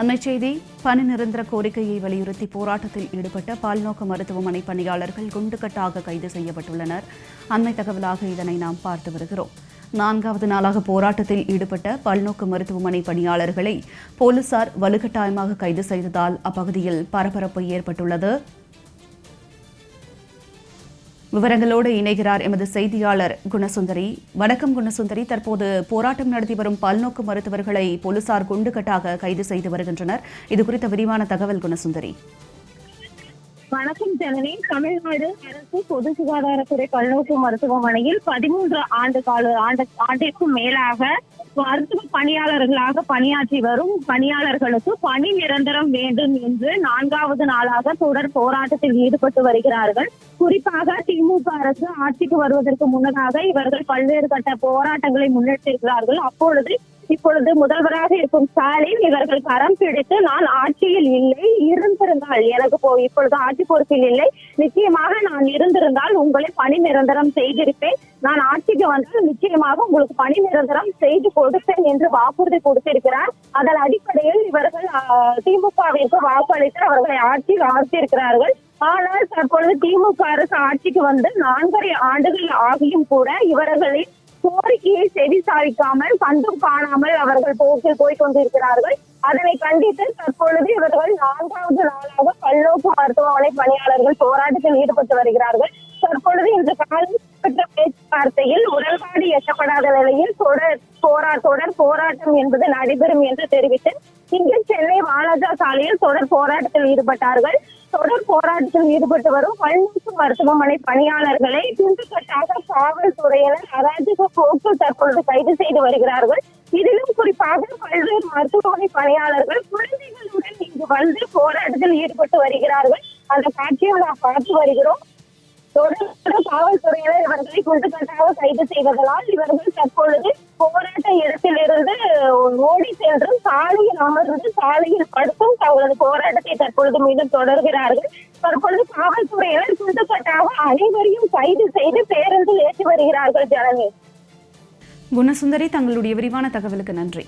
அமைச்செய்தி பணி நிரந்தர கோரிக்கையை வலியுறுத்தி போராட்டத்தில் ஈடுபட்ட பால்நோக்கு மருத்துவமனை பணியாளர்கள் குண்டுகட்டாக கைது செய்யப்பட்டுள்ளனர். அண்மை தகவலாக இதனை நாம் பார்த்து வருகிறோம். நான்காவது நாளாக போராட்டத்தில் ஈடுபட்ட பல்நோக்கு மருத்துவமனை பணியாளர்களை போலீசார் வலுக்கட்டாயமாக கைது செய்ததால் அப்பகுதியில் பரபரப்பு ஏற்பட்டுள்ளது. விவரங்களோடு இணைகிறார் எமது செய்தியாளர் குணசுந்தரி. வணக்கம் குணசுந்தரி. தற்போது போராட்டம் நடத்தி வரும் பல்நோக்கு மருத்துவர்களை போலீசார் குண்டுகட்டாக கைது செய்து வருகின்றனர். இது குறித்த விரிவான தகவல் குணசுந்தரி. வணக்கம் ஜனனி. தமிழ்நாடு அரசு பொது சுகாதாரத்துறை பல்நோக்கு மருத்துவமனையில் பதிமூன்று ஆண்டு கால ஆண்டு ஆண்டிற்கும் மேலாக மருத்துவ பணியாளர்களாக பணியாற்றி வரும் பணியாளர்களுக்கு பணி நிரந்தரம் வேண்டும் என்று நான்காவது நாளாக தொடர் போராட்டத்தில் ஈடுபட்டு வருகிறார்கள். குறிப்பாக திமுக அரசு ஆட்சிக்கு வருவதற்கு முன்னதாக இவர்கள் பல்வேறு கட்ட போராட்டங்களை முன்னெடுத்திருக்கிறார்கள். அப்பொழுது இப்பொழுது முதல்வராக இருக்கும் ஸ்டாலின் இவர்கள் கரம் பிடித்து நான் ஆட்சியில் இல்லை இருந்திருந்தால் எனக்கு போ இப்பொழுது ஆட்சி பொறுப்பில் இல்லை. நிச்சயமாக நான் இருந்திருந்தால் உங்களை பணி நிரந்தரம் செய்திருப்பேன். நான் ஆட்சிக்கு வந்தால் நிச்சயமாக உங்களுக்கு பணி நிரந்தரம் செய்து கொடுப்பேன் என்று வாக்குறுதி கொடுத்திருக்கிறார். அதன் அடிப்படையில் இவர்கள் திமுகவிற்கு வாக்களித்து அவர்களை ஆட்சியில் ஆழ்த்தியிருக்கிறார்கள். ஆனால் தற்பொழுது திமுக அரசு ஆட்சிக்கு வந்து நான்கரை ஆண்டுகள் ஆகியும் கூட இவர்களின் கோரிக்கையை செவிசாவிக்காமல் கண்டும் காணாமல் அவர்கள் போக்கில் போய் கொண்டிருக்கிறார்கள். அதனை கண்டித்து தற்பொழுது இவர்கள் நான்காவது நாளாக பல்நோக்கு மருத்துவமனை பணியாளர்கள் போராட்டத்தில் ஈடுபட்டு வருகிறார்கள். தற்பொழுது இன்று காலை பேச்சுவார்த்தையில் உடன்பாடு எட்டப்படாத நிலையில் தொடர் போரா தொடர் போராட்டம் என்பது நடைபெறும் என்று தெரிவித்து இங்கு சென்னை வாலாஜா சாலையில் தொடர் போராட்டத்தில் ஈடுபட்டார்கள். தொடர் போராட்டத்தில் ஈடுபட்டு வரும் பல்நோக்கு மருத்துவமனை பணியாளர்களை துண்டுக்கட்டாக காவல்துறையினர் அராஜக போக்கு தற்பொழுது கைது செய்து வருகிறார்கள். இதிலும் குறிப்பாக பல்வேறு மருத்துவமனை பணியாளர்கள் குழந்தைகளுடன் இங்கு வந்து போராட்டத்தில் ஈடுபட்டு வருகிறார்கள். அந்த காட்சியை நாம் பார்த்து வருகிறோம். தொடர்ந்து காவல்துறையினர் இவர்களை குண்டுக்கட்டாக கைது செய்வதனால் இவர்கள் தற்பொழுது போராட்ட இடத்திலிருந்து ஓடி சென்றும் சாலையில் அமர்ந்து சாலையில் படுத்தும் தங்களது போராட்டத்தை தற்பொழுது மீண்டும் தொடர்கிறார்கள். தற்பொழுது காவல்துறையினர் குண்டுக்கட்டாக அனைவரையும் கைது செய்து பேருந்தில் ஏற்றி வருகிறார்கள் ஜனனி குணசுந்தரி தங்களுடைய விரிவான தகவலுக்கு நன்றி.